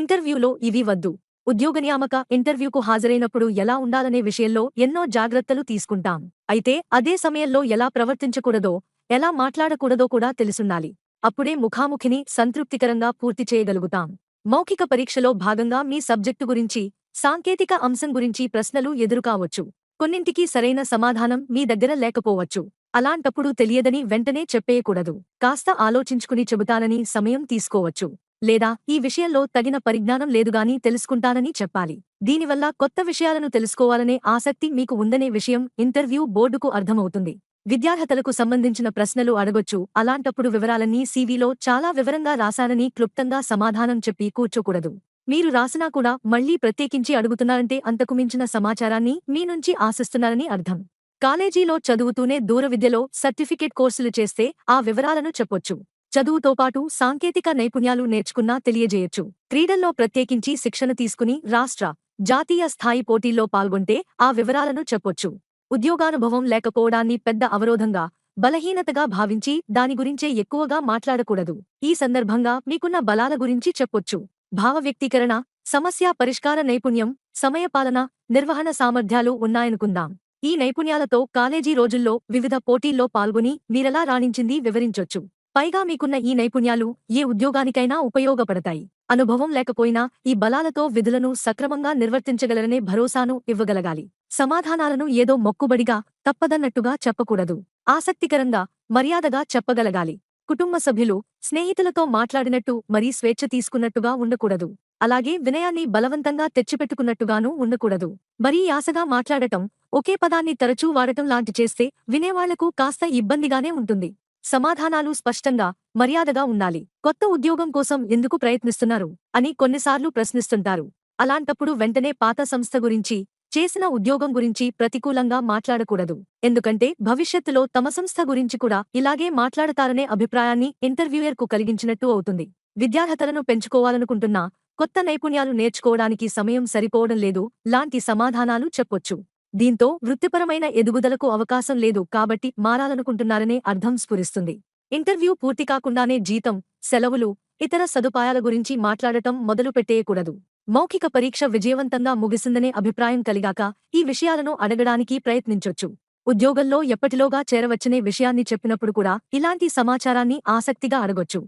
ఇంటర్వ్యూలో ఇవి వద్దు. ఉద్యోగ నియామక ఇంటర్వ్యూకు హాజరైనప్పుడు ఎలా ఉండాలనే విషయంలో ఎన్నో జాగ్రత్తలు తీసుకుంటాం. అయితే అదే సమయంలో ఎలా ప్రవర్తించకూడదో ఎలా మాట్లాడకూడదో కూడా తెలుసుండాలి. అప్పుడే ముఖాముఖిని సంతృప్తికరంగా పూర్తి చేయగలుగుతాం. మౌఖిక పరీక్షలో భాగంగా మీ సబ్జెక్టు గురించి సాంకేతిక అంశం గురించి ప్రశ్నలు ఎదురుకావచ్చు. కొన్నింటికి సరైన సమాధానం మీ దగ్గర లేకపోవచ్చు. అలాంటప్పుడు తెలియదని వెంటనే చెప్పేయకూడదు. కాస్త ఆలోచించుకుని చెబుతానని సమయం తీసుకోవచ్చు. లేదా ఈ విషయంలో తగిన పరిజ్ఞానం లేదుగాని తెలుసుకుంటానని చెప్పాలి. దీనివల్ల కొత్త విషయాలను తెలుసుకోవాలనే ఆసక్తి మీకు ఉందనే విషయం ఇంటర్వ్యూ బోర్డుకు అర్థమవుతుంది. విద్యార్హతలకు సంబంధించిన ప్రశ్నలు అడగొచ్చు. అలాంటప్పుడు వివరాలన్నీ సీవీలో చాలా వివరంగా రాశానని క్లుప్తంగా సమాధానం చెప్పి కూర్చోకూడదు. మీరు రాసినా కూడా మళ్ళీ ప్రత్యేకించి అడుగుతున్నారంటే అంతకు మించిన సమాచారాన్ని మీ నుంచి ఆశిస్తున్నారని అర్థం. కాలేజీలో చదువుతూనే దూర విద్యలో సర్టిఫికేట్ కోర్సులు చేస్తే ఆ వివరాలను చెప్పొచ్చు. చదువుతో పాటు సాంకేతిక నైపుణ్యాలు నేర్చుకున్నా తెలియజేయొచ్చు. క్రీడల్లో ప్రత్యేకించి శిక్షణ తీసుకుని రాష్ట్ర జాతీయ స్థాయి పోటీల్లో పాల్గొంటే ఆ వివరాలను చెప్పొచ్చు. ఉద్యోగానుభవం లేకపోవడాన్ని పెద్ద అవరోధంగా బలహీనతగా భావించి దాని గురించే ఎక్కువగా మాట్లాడకూడదు. ఈ సందర్భంగా మీకున్న బలాల గురించి చెప్పొచ్చు. భావ వ్యక్తీకరణ సమస్య పరిష్కార నైపుణ్యం సమయపాలన నిర్వహణ సామర్థ్యాలు ఉన్నాయనుకుందాం. ఈ నైపుణ్యాలతో కాలేజీ రోజుల్లో వివిధ పోటీల్లో పాల్గొని మీరెలా రాణించింది వివరించొచ్చు. పైగా మీకున్న ఈ నైపుణ్యాలు ఏ ఉద్యోగానికైనా ఉపయోగపడతాయి. అనుభవం లేకపోయినా ఈ బలాలతో విధులను సక్రమంగా నిర్వర్తించగలరనే భరోసాను ఇవ్వగలగాలి. సమాధానాలను ఏదో మొక్కుబడిగా తప్పదన్నట్టుగా చెప్పకూడదు. ఆసక్తికరంగా మర్యాదగా చెప్పగలగాలి. కుటుంబ సభ్యులు స్నేహితులతో మాట్లాడినట్టు మరీ స్వేచ్ఛ తీసుకున్నట్టుగా ఉండకూడదు. అలాగే వినయాన్ని బలవంతంగా తెచ్చిపెట్టుకున్నట్టుగానూ ఉండకూడదు. మరీ యాసగా మాట్లాడటం ఒకే పదాన్ని తరచూ వాడటం లాంటి చేస్తే వినేవాళ్ళకు కాస్త ఇబ్బందిగానే ఉంటుంది. సమాధానాలు స్పష్టంగా మర్యాదగా ఉండాలి. కొత్త ఉద్యోగం కోసం ఎందుకు ప్రయత్నిస్తున్నారు? అని కొన్నిసార్లు ప్రశ్నిస్తుంటారు. అలాంటప్పుడు వెంటనే పాత సంస్థ గురించి చేసిన ఉద్యోగం గురించి ప్రతికూలంగా మాట్లాడకూడదు. ఎందుకంటే భవిష్యత్తులో తమ సంస్థ గురించి కూడా ఇలాగే మాట్లాడతారనే అభిప్రాయాన్ని ఇంటర్వ్యూయర్కు కలిగించినట్టు అవుతుంది. విద్యార్హతలను పెంచుకోవాలనుకుంటున్నా కొత్త నైపుణ్యాలు నేర్చుకోవడానికి సమయం సరిపోవడం లేదు లాంటి సమాధానాలు చెప్పొచ్చు. దీంతో వృత్తిపరమైన ఎదుగుదలకు అవకాశం లేదు కాబట్టి మారాలనుకుంటున్నారనే అర్థం స్ఫురిస్తుంది. ఇంటర్వ్యూ పూర్తి కాకుండానే జీతం సెలవులు ఇతర సదుపాయాల గురించి మాట్లాడటం మొదలుపెట్టేయకూడదు. మౌఖిక పరీక్ష విజయవంతంగా ముగిసిందనే అభిప్రాయం కలిగాక ఈ విషయాలను అడగడానికి ప్రయత్నించొచ్చు. ఉద్యోగంలో ఎప్పటిలోగా చేరవచ్చనే విషయాన్ని చెప్పినప్పుడు కూడా ఇలాంటి సమాచారాన్ని ఆసక్తిగా అడగొచ్చు.